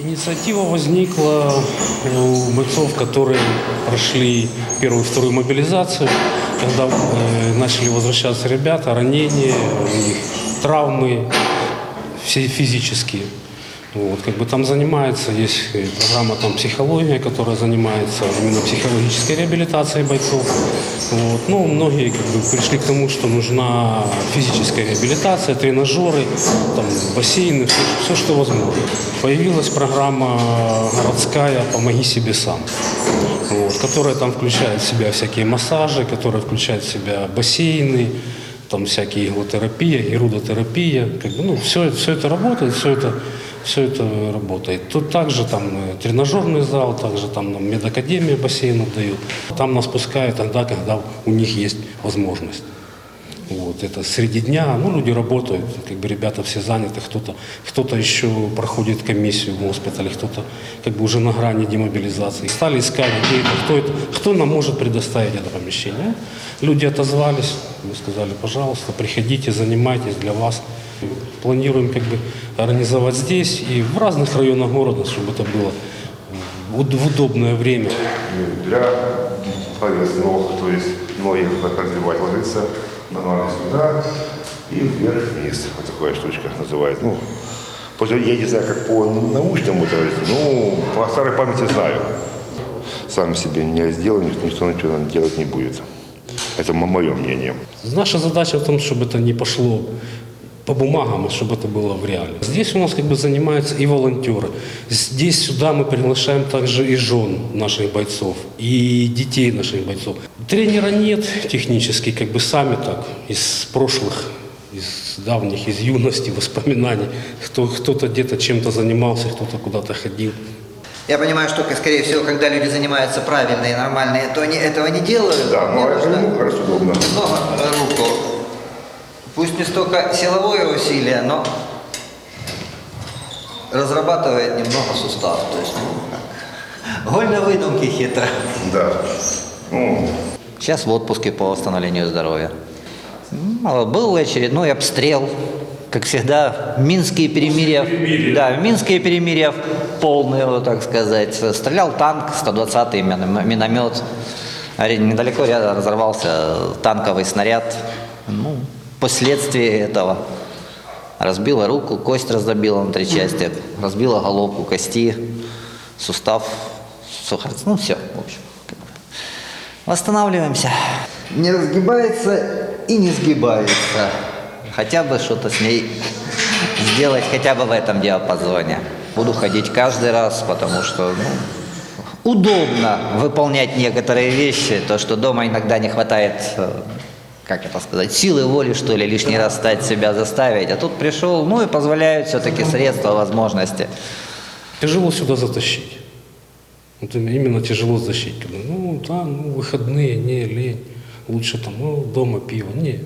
Инициатива возникла у бойцов, которые прошли первую и вторую мобилизацию, когда э, начали возвращаться ребята, ранения, у них травмы физические. Вот, как бы там занимается, есть э, программа там психология, которая занимается именно психологической реабилитацией бойцов. Вот. Ну, многие как бы, пришли к тому, что нужна физическая реабилитация, тренажеры, там, бассейны, все, все, что возможно. Появилась программа городская «Помоги себе сам», вот, которая там включает в себя всякие массажи, которая включает в себя бассейны, там всякие иглотерапия, ирудотерапия, как бы, ну, все, все это работает, все это, все это работает. Тут также там э, тренажерный зал, также там нам медакадемия бассейн дают. Там нас пускают тогда, когда у них есть возможность. Вот, это среди дня, ну, люди работают, как бы ребята все заняты, кто-то кто еще проходит комиссию в госпитале, кто-то как бы уже на грани демобилизации. Стали искать где-то, кто, это, кто нам может предоставить это помещение. Люди отозвались, мы сказали, пожалуйста, приходите, занимайтесь для вас. Планируем как бы организовать здесь и в разных районах города, чтобы это было в уд- в удобное время. для повестки новых, то есть многих развивать ложится нормально сюда и вверх-вниз. Вот такая штучка называется. Ну, я не знаю, как по научному, есть, ну, по старой памяти знаю. Сам себе не сделаю, никто ничего делать не будет. Это мое мнение. Наша задача в том, чтобы это не пошло по бумагам, а чтобы это было в реале. Здесь у нас как бы занимаются и волонтеры. Здесь сюда мы приглашаем также и жен наших бойцов, и детей наших бойцов. Тренера нет технически, как бы сами так, из прошлых, из давних, из юности, воспоминаний. Кто, кто-то где-то чем-то занимался, кто-то куда-то ходил. Я понимаю, что, скорее всего, когда люди занимаются правильно и нормально, то они этого не делают. Да, но Мне это нужно ему хорошо удобно. много руку. Пусть не столько силовое усилие, но разрабатывает немного сустав. То есть, ну, как, голь на выдумке хитро. Да. Ну, Сейчас в отпуске по восстановлению здоровья. М, а Был очередной обстрел. Как всегда, минские перемирия. Да, минские перемирия полные, вот так сказать. Стрелял танк, 120-й мин- миномет. Недалеко рядом разорвался танковый снаряд. Ну, последствия этого. Разбила руку, кость раздробила на три части, разбила головку, кости, сустав, сухоц, ну все, в общем. Восстанавливаемся. Не разгибается и не сгибается. Хотя бы что-то с ней сделать хотя бы в этом диапазоне. Буду ходить каждый раз, потому что ну, удобно выполнять некоторые вещи, то, что дома иногда не хватает, э, как это сказать, силы воли, что ли, лишний раз стать себя заставить. А тут пришел, ну и позволяют все-таки средства, возможности. Тяжело сюда затащить. Вот именно тяжело затащить. Ну, да, ну, выходные, не, лень. Лучше там, ну, дома пиво. Не.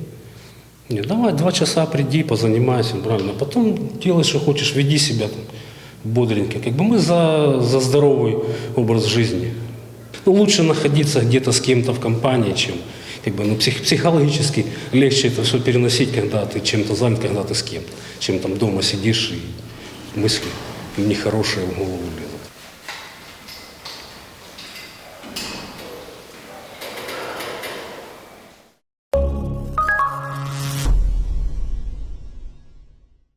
Не, давай два часа приди, позанимайся, правильно. Потом делай, что хочешь, веди себя там бодренько. Как бы мы за, за здоровый образ жизни. Ну, лучше находиться где-то с кем-то в компании, чем как бы, ну, псих- психологически легче это все переносить, когда ты чем-то занят, когда ты с кем-то, чем там дома сидишь и мысли нехорошие в голову лезут.